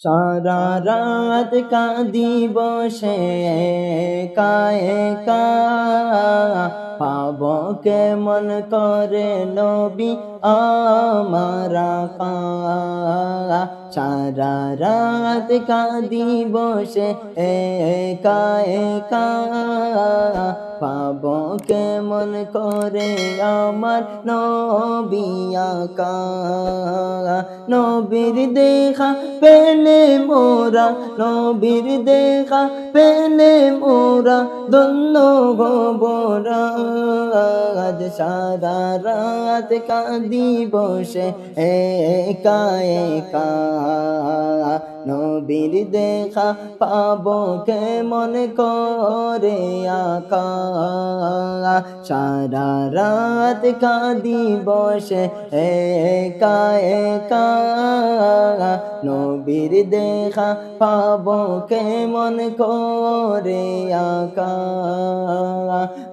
সারা রাত কাঁদি বসে কায়ে কা পাব কেমন করে নবী আমারা কা সারা রাত কাঁদি বসে কায়ে কা পাব কেমন করে আমার নবিয়া কা নবীর দেখা পেলে মোরা, নবীর দেখা পেলে মোরা দন্য গোবরা আজ সারা রাত কাঁদি বসে একা একা নবীর দেখা পাবো কেমন করে আকা সারা রাত কাঁদি বসে একা একা। নবীর দেখা পাবো কেমন করে আকা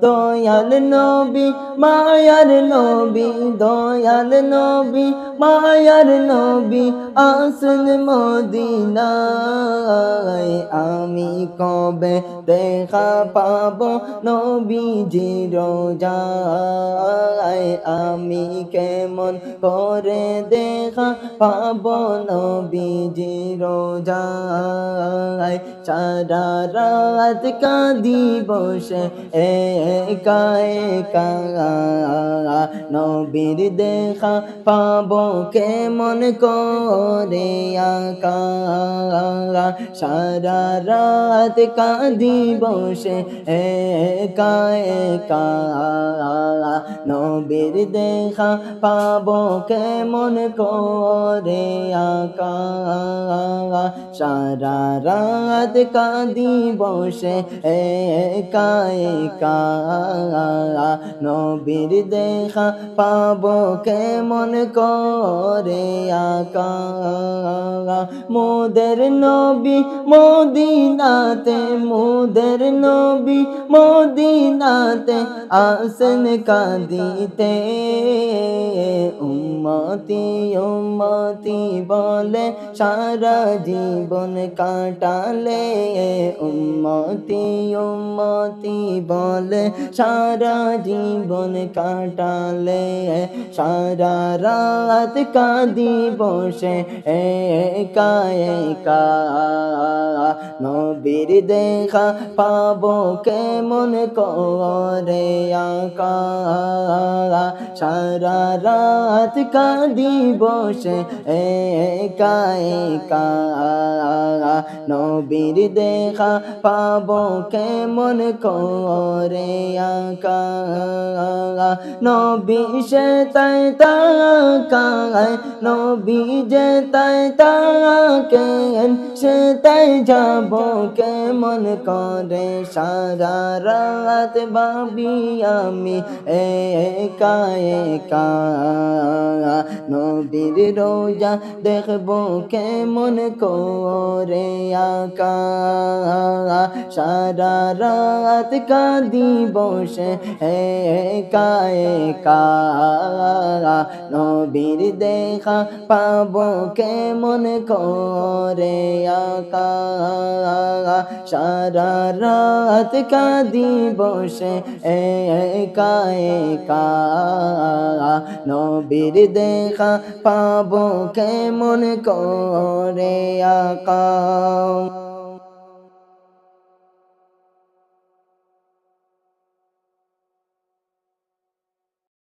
দয়াল নবী, মায়ার নবী, দয়াল নবী, মায়ার নবী আসল মদিনায় আমি কবে দেখা পাবো নবীজি রোজায়? আমি কেমন করে দেখা পাব নবীজি রোজায়? সারা রাত কাঁদি বসে একা। নবীর দেখা পাব কেমন করে আকা সারা রাত কাঁদি বসে একা একা। নবীর দেখা পাবো কেমন করে আকা। সারা রাত কাঁদি বসে একা একা। নবীর দেখা পাবো কেমন করে আকা। মোদের নবী মদিনাতে, মোদের নবী মদিনাতে আসেন কাঁদিতে। উম্মতি উম্মতি বলে সারা জীবন কাটালে। উম্মতি উম্মতি বলে সারা জীবন কাটালে। সারা রাত কাঁদি বসে একা একা নবীর দেখা পাবো কেমন করে আকা। সারা রাত কাঁদি বসে একা একা। নবীর দেখা পাবো কেমন করে আকা। নবী সে তাই তাকায়, নবী যে তাই তাকেন সে তাই যাব কেমন করে? সারা রাত বাবি আমি একা একা। নবীর রোজা দেখব কেমন করে? আকা। সারা রাত কাঁদি বসে একা একা। নবীর দেখা পাবো কেমন করে আকা সারা রাত কাঁদি বসে একা একা। নবীর দেখা পাবো কেমন করে আকা